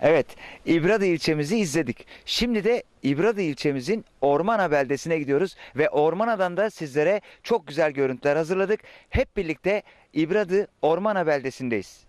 Evet, İbradı ilçemizi izledik. Şimdi de İbradı ilçemizin Ormana beldesine gidiyoruz ve Ormana'dan da sizlere çok güzel görüntüler hazırladık. Hep birlikte İbradı Ormana beldesindeyiz.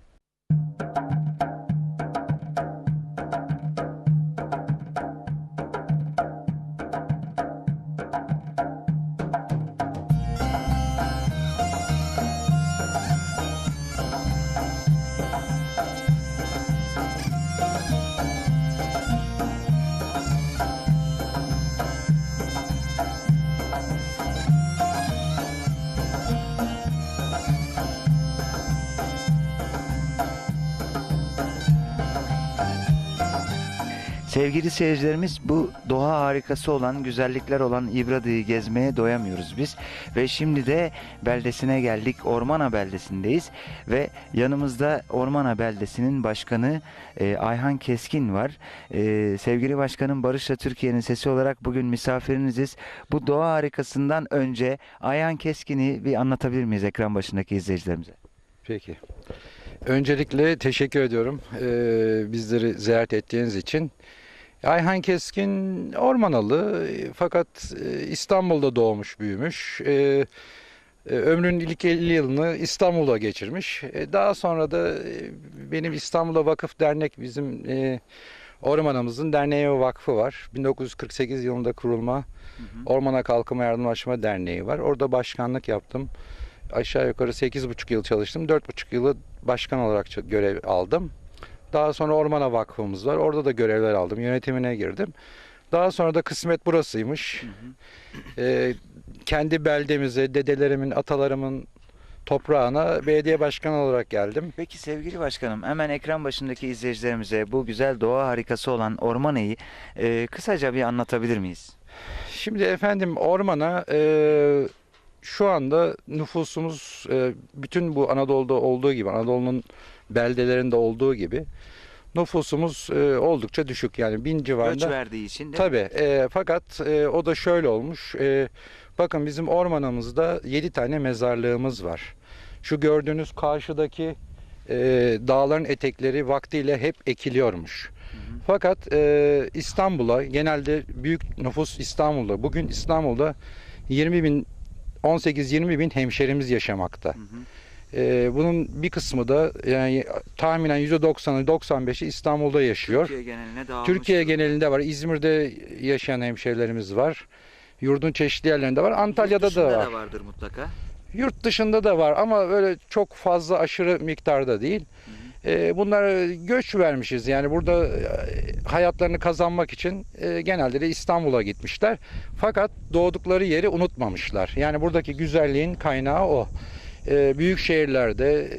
Sevgili seyircilerimiz bu doğa harikası olan, güzellikler olan İbradı'yı gezmeye doyamıyoruz biz. Ve şimdi de beldesine geldik. Ormana beldesindeyiz. Ve yanımızda Ormana beldesinin başkanı e, Ayhan Keskin var. E, sevgili başkanım Barış'la Türkiye'nin sesi olarak bugün misafiriniziz. Bu doğa harikasından önce Ayhan Keskin'i bir anlatabilir miyiz ekran başındaki izleyicilerimize? Peki. Öncelikle teşekkür ediyorum eee, bizleri ziyaret ettiğiniz için. Ayhan Keskin Ormanalı fakat e, İstanbul'da doğmuş büyümüş. E, e, Ömrünün ilk 50 yılını İstanbul'da geçirmiş. Daha sonra da benim İstanbul'a Vakıf Dernek bizim Ormanımızın derneği ve vakfı var. 1948 yılında kurulma Ormana Kalkınma Yardımlaşma Derneği var. Orada başkanlık yaptım. Aşağı yukarı 8,5 yıl çalıştım. 4,5 yılı başkan olarak görev aldım. Daha sonra Ormana Vakfımız var. Orada da görevler aldım. Yönetimine girdim. Daha sonra da kısmet burasıymış. Ee, kendi beldemize, dedelerimin, atalarımın toprağına belediye başkanı olarak geldim. Peki sevgili başkanım hemen ekran başındaki izleyicilerimize bu güzel doğa harikası olan Ormana'yı e, kısaca bir anlatabilir miyiz? Şimdi efendim ormana e, şu anda nüfusumuz e, bütün bu Anadolu'da olduğu gibi Anadolu'nun beldelerinde olduğu gibi nüfusumuz e, oldukça düşük yani bin Göç civarında. verdiği için de Tabii e, fakat e, o da şöyle olmuş. E, bakın bizim ormanımızda 7 tane mezarlığımız var. Şu gördüğünüz karşıdaki e, dağların etekleri vaktiyle hep ekiliyormuş. Fakat e, İstanbul'a genelde büyük nüfus İstanbul'da. Bugün İstanbul'da 20 bin 18-20 bin hemşerimiz yaşamakta. E, bunun bir kısmı da yani tahminen %90'ı 95'i İstanbul'da yaşıyor. Türkiye geneline dağılmış. Türkiye genelinde var. İzmir'de yaşayan hemşehrilerimiz var. Yurdun çeşitli yerlerinde var. Antalya'da da var. vardır mutlaka. Yurt dışında da var ama böyle çok fazla aşırı miktarda değil. Ee, bunlar göç vermişiz. Yani burada e, hayatlarını kazanmak için e, genelde de İstanbul'a gitmişler. Fakat doğdukları yeri unutmamışlar. Yani buradaki güzelliğin kaynağı o. Ee, büyük şehirlerde e,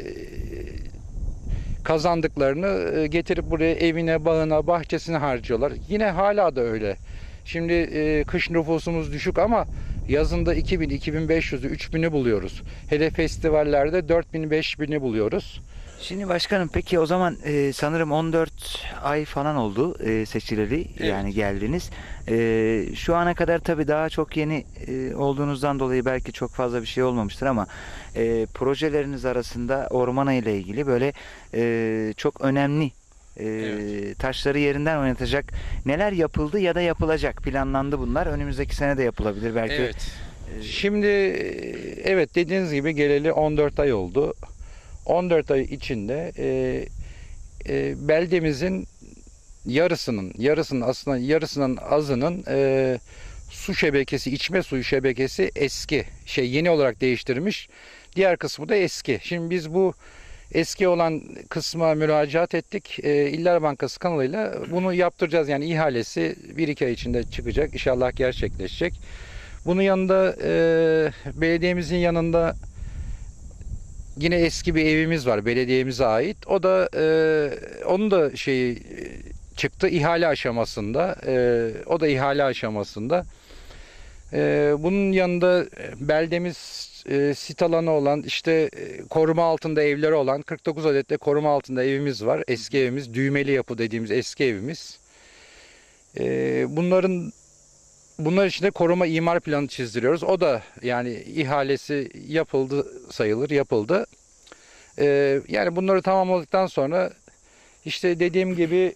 kazandıklarını e, getirip buraya evine, bağına, bahçesine harcıyorlar. Yine hala da öyle. Şimdi e, kış nüfusumuz düşük ama yazında 2000, 2500'ü, 3000'i buluyoruz. Hele festivallerde 4000, 5000'i buluyoruz. Şimdi başkanım peki o zaman e, sanırım 14 ay falan oldu e, seçileli yani geldiniz. E, şu ana kadar tabii daha çok yeni e, olduğunuzdan dolayı belki çok fazla bir şey olmamıştır ama e, projeleriniz arasında ormana ile ilgili böyle e, çok önemli e, Evet. taşları yerinden oynatacak neler yapıldı ya da yapılacak planlandı bunlar. Önümüzdeki sene de yapılabilir belki. E, Şimdi e, evet dediğiniz gibi geleli 14 ay oldu. 14 ay içinde e, e, beldemizin yarısının, yarısının aslında yarısının azının e, su şebekesi, içme suyu şebekesi eski. Şey yeni olarak değiştirmiş. Diğer kısmı da eski. Şimdi biz bu eski olan kısma müracaat ettik. E, İller Bankası kanalıyla bunu yaptıracağız. Yani ihalesi 1-2 ay içinde çıkacak. İnşallah gerçekleşecek. Bunun yanında e, belediyemizin yanında yine eski bir evimiz var belediyemize ait. O da e, onun da şeyi e, çıktı ihale aşamasında. E, o da ihale aşamasında. E, bunun yanında e, beldemiz e, sit alanı olan işte e, koruma altında evleri olan 49 adet de koruma altında evimiz var. Eski evimiz düğmeli yapı dediğimiz eski evimiz. E, bunların Bunlar için de koruma imar planı çizdiriyoruz. O da yani ihalesi yapıldı sayılır, yapıldı. Ee, yani bunları tamamladıktan sonra işte dediğim gibi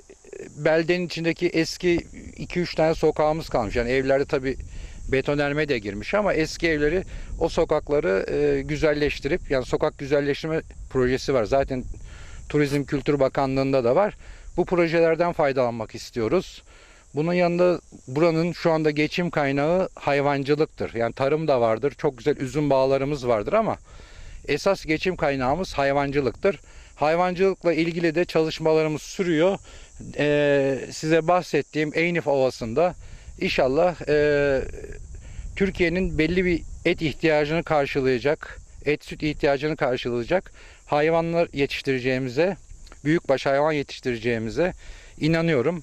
beldenin içindeki eski 2-3 tane sokağımız kalmış. Yani evlerde tabi betonerme de girmiş ama eski evleri o sokakları e, güzelleştirip yani sokak güzelleştirme projesi var. Zaten Turizm Kültür Bakanlığı'nda da var. Bu projelerden faydalanmak istiyoruz. Bunun yanında buranın şu anda geçim kaynağı hayvancılıktır. Yani tarım da vardır. Çok güzel üzüm bağlarımız vardır ama esas geçim kaynağımız hayvancılıktır. Hayvancılıkla ilgili de çalışmalarımız sürüyor. Ee, size bahsettiğim Eynif Ovası'nda inşallah e, Türkiye'nin belli bir et ihtiyacını karşılayacak, et süt ihtiyacını karşılayacak hayvanlar yetiştireceğimize, büyükbaş hayvan yetiştireceğimize inanıyorum.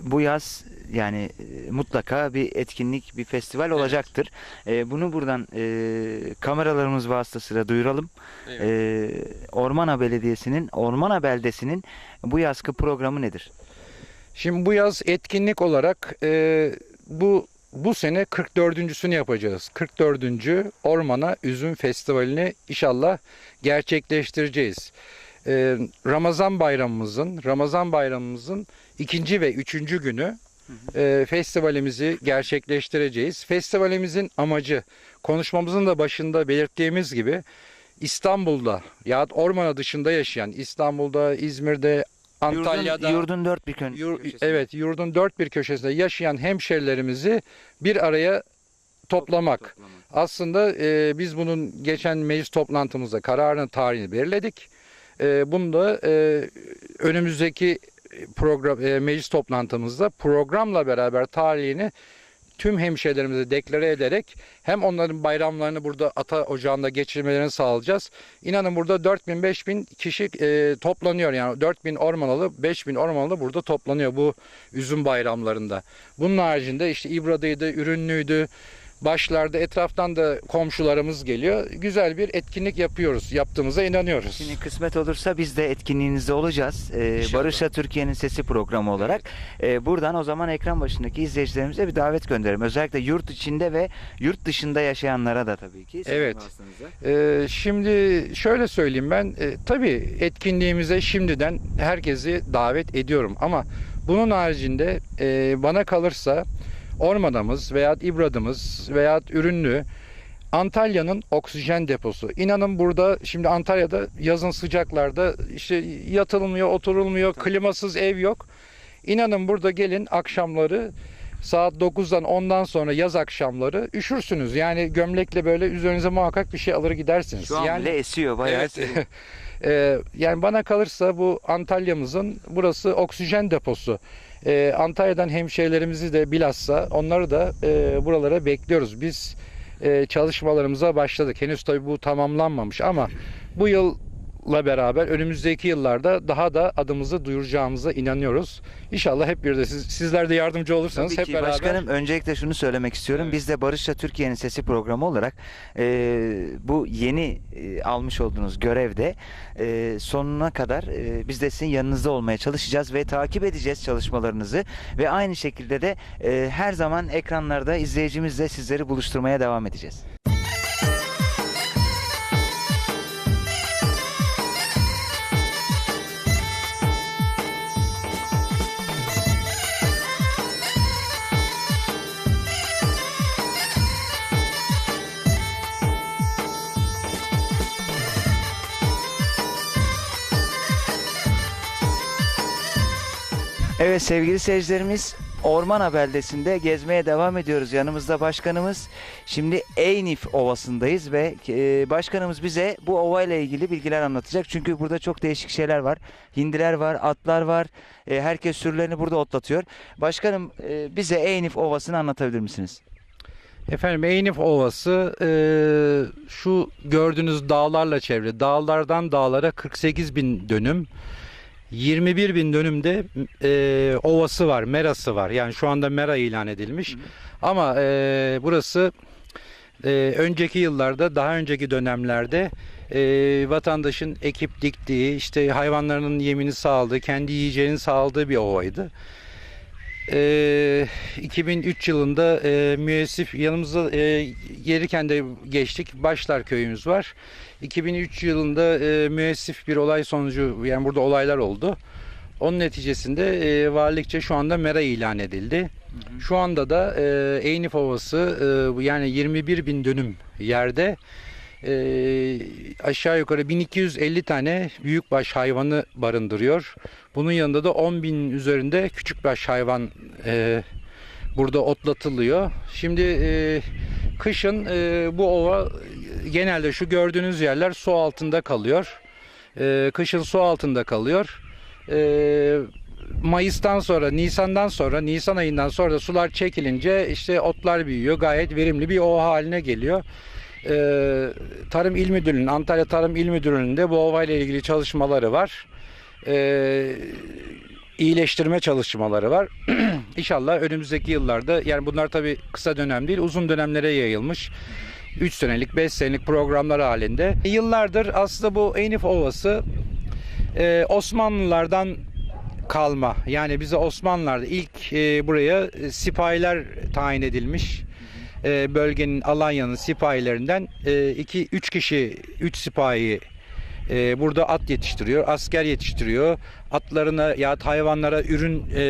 Bu yaz yani e, mutlaka bir etkinlik, bir festival olacaktır. E, bunu buradan e, kameralarımız vasıtasıyla duyuralım. E, Ormana Belediyesi'nin, Ormana Beldesi'nin bu yazkı programı nedir? Şimdi bu yaz etkinlik olarak e, bu bu sene 44.sünü yapacağız. 44. Ormana Üzüm Festivali'ni inşallah gerçekleştireceğiz. E, Ramazan bayramımızın Ramazan bayramımızın ikinci ve üçüncü günü e, festivalimizi gerçekleştireceğiz. Festivalimizin amacı konuşmamızın da başında belirttiğimiz gibi İstanbul'da ya ormana dışında yaşayan İstanbul'da, İzmir'de, Antalya'da Yurdun, yurdun dört bir kön Yur- köşesinde. evet yurdun dört bir köşesinde yaşayan hemşerilerimizi bir araya toplamak. Aslında e, biz bunun geçen meclis toplantımızda kararını tarihini belirledik. E, bunu da e, önümüzdeki program e, meclis toplantımızda programla beraber tarihini tüm hemşehrilerimize deklare ederek hem onların bayramlarını burada ata ocağında geçirmelerini sağlayacağız. İnanın burada 4000-5000 kişi e, toplanıyor yani 4000 ormanalı 5000 ormanalı burada toplanıyor bu üzüm bayramlarında. Bunun haricinde işte İbradıydı, Ürünlüydü, başlarda etraftan da komşularımız geliyor. Güzel bir etkinlik yapıyoruz. Yaptığımıza inanıyoruz. Şimdi kısmet olursa biz de etkinliğinizde olacağız. Ee, İnşallah. Barış'a Türkiye'nin Sesi programı olarak. Ee, buradan o zaman ekran başındaki izleyicilerimize bir davet gönderelim. Özellikle yurt içinde ve yurt dışında yaşayanlara da tabii ki. Evet. Ee, şimdi şöyle söyleyeyim ben e, tabii etkinliğimize şimdiden herkesi davet ediyorum ama bunun haricinde e, bana kalırsa Ormanımız veya İbradımız veya Ürünlü Antalya'nın oksijen deposu. İnanın burada şimdi Antalya'da yazın sıcaklarda işte yatılmıyor, oturulmuyor, klimasız ev yok. İnanın burada gelin akşamları saat 9'dan 10'dan sonra yaz akşamları üşürsünüz. Yani gömlekle böyle üzerinize muhakkak bir şey alır gidersiniz. Şu an yani bile esiyor bayağı. Evet. Ee, yani bana kalırsa bu Antalya'mızın burası oksijen deposu. Ee, Antalya'dan hemşehrilerimizi de bilhassa onları da e, buralara bekliyoruz. Biz e, çalışmalarımıza başladık. Henüz tabii bu tamamlanmamış ama bu yılla beraber önümüzdeki yıllarda daha da adımızı duyuracağımıza inanıyoruz. İnşallah hep birlikte siz, sizler de yardımcı olursanız Tabii hep ki beraber. başkanım öncelikle şunu söylemek istiyorum. Evet. Biz de Barış'la Türkiye'nin Sesi programı olarak e, bu yeni e, almış olduğunuz görevde e, sonuna kadar e, biz de sizin yanınızda olmaya çalışacağız ve takip edeceğiz çalışmalarınızı ve aynı şekilde de e, her zaman ekranlarda izleyicimizle sizleri buluşturmaya devam edeceğiz. Evet sevgili seyircilerimiz Ormana beldesinde gezmeye devam ediyoruz. Yanımızda başkanımız. Şimdi Eynif Ovası'ndayız ve e, başkanımız bize bu ova ile ilgili bilgiler anlatacak. Çünkü burada çok değişik şeyler var. Hindiler var, atlar var. E, herkes sürülerini burada otlatıyor. Başkanım e, bize Eynif Ovası'nı anlatabilir misiniz? Efendim Eynif Ovası e, şu gördüğünüz dağlarla çevrili. Dağlardan dağlara 48 bin dönüm. 21 bin dönümde e, ovası var, merası var. Yani şu anda mera ilan edilmiş. Ama e, burası e, önceki yıllarda, daha önceki dönemlerde e, vatandaşın ekip diktiği, işte hayvanlarının yemini sağladığı, kendi yiyeceğini sağladığı bir ovaydı. E, 2003 yılında e, müessif yanımızda e, gelirken de geçtik. Başlar köyümüz var. 2003 yılında e, müessif bir olay sonucu yani burada olaylar oldu. Onun neticesinde e, valilikçe şu anda mera ilan edildi. Şu anda da e, Eynif Ovası e, yani 21 bin dönüm yerde e, aşağı yukarı 1250 tane büyükbaş hayvanı barındırıyor. Bunun yanında da 10 bin üzerinde küçükbaş hayvan e, burada otlatılıyor. Şimdi e, kışın e, bu ova genelde şu gördüğünüz yerler su altında kalıyor. E, kışın su altında kalıyor. E, Mayıs'tan sonra, Nisan'dan sonra, Nisan ayından sonra da sular çekilince işte otlar büyüyor. Gayet verimli bir ova haline geliyor. Ee, Tarım İl Müdürlüğü'nün, Antalya Tarım İl Müdürlüğü'nün de bu ova ile ilgili çalışmaları var. Ee, iyileştirme çalışmaları var. İnşallah önümüzdeki yıllarda, yani bunlar tabii kısa dönem değil, uzun dönemlere yayılmış. 3 senelik, 5 senelik programlar halinde. Yıllardır aslında bu Eynif Ovası e, Osmanlılardan kalma. Yani bize Osmanlılar'da ilk e, buraya e, sipahiler tayin edilmiş. E, bölgenin Alanya'nın sipahilerinden 2 3 kişi 3 sipahi e, burada at yetiştiriyor, asker yetiştiriyor. Atlarına ya hayvanlara ürün e,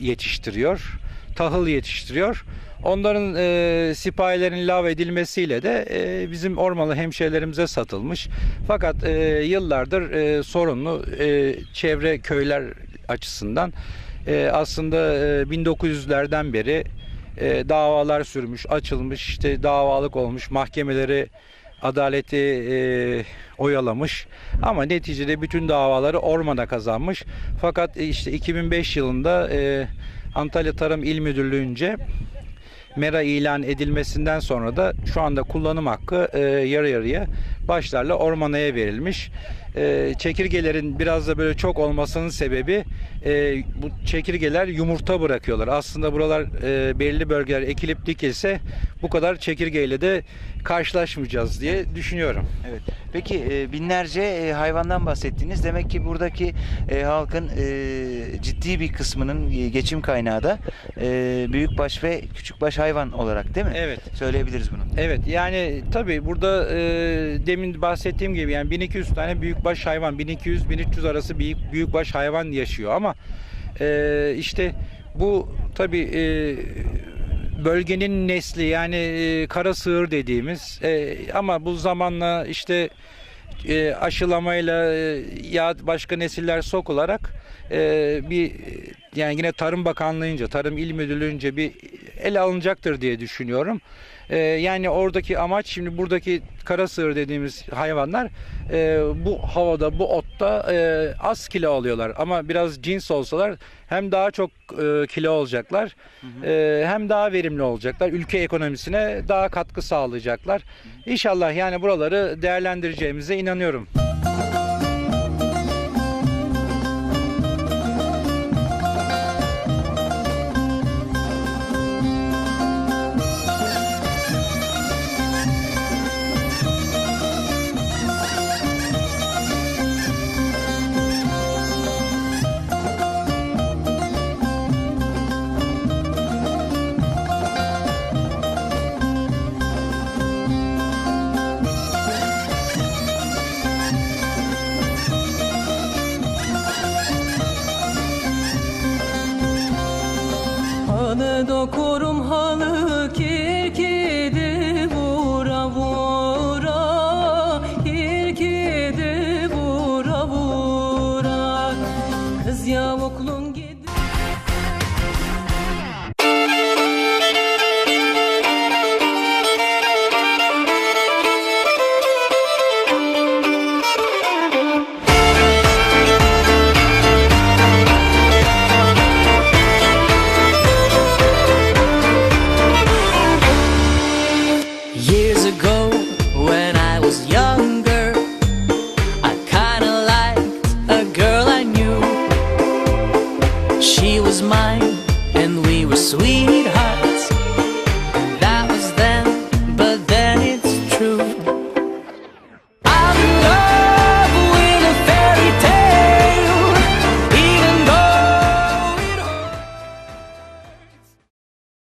yetiştiriyor. Tahıl yetiştiriyor. Onların e, sipahilerin lav edilmesiyle de e, bizim ormanlı hemşehrilerimize satılmış. Fakat e, yıllardır e, sorunlu e, çevre köyler açısından e, aslında e, 1900'lerden beri e, davalar sürmüş, açılmış, işte davalık olmuş, mahkemeleri adaleti e, oyalamış ama neticede bütün davaları ormana kazanmış. Fakat e, işte 2005 yılında e, Antalya Tarım İl Müdürlüğü'nce mera ilan edilmesinden sonra da şu anda kullanım hakkı e, yarı yarıya başlarla ormanaya verilmiş. E, çekirgelerin biraz da böyle çok olmasının sebebi e, bu çekirgeler yumurta bırakıyorlar. Aslında buralar e, belli bölgeler ekilip dikilse bu kadar çekirgeyle de karşılaşmayacağız diye düşünüyorum. Evet. Peki e, binlerce e, hayvandan bahsettiniz. Demek ki buradaki e, halkın e, ciddi bir kısmının e, geçim kaynağı da e, büyükbaş ve küçükbaş hayvan olarak değil mi? Evet. Söyleyebiliriz bunu. Evet yani tabii burada e, demin bahsettiğim gibi yani 1200 tane büyükbaş hayvan 1200-1300 arası büyük büyükbaş hayvan yaşıyor ama e, işte bu tabii e, bölgenin nesli yani e, kara sığır dediğimiz e, ama bu zamanla işte e, aşılamayla e, ya başka nesiller sokularak e, bir yani yine Tarım Bakanlığı'nca, Tarım İl Müdürlüğü'nce bir ele alınacaktır diye düşünüyorum. E, yani oradaki amaç şimdi buradaki kara sığır dediğimiz hayvanlar e, bu havada, bu otta e, az kilo alıyorlar ama biraz cins olsalar hem daha çok e, kilo olacaklar e, hem daha verimli olacaklar. Ülke ekonomisine daha katkı sağlayacaklar. İnşallah yani buraları değerlendireceğimize inanıyorum. go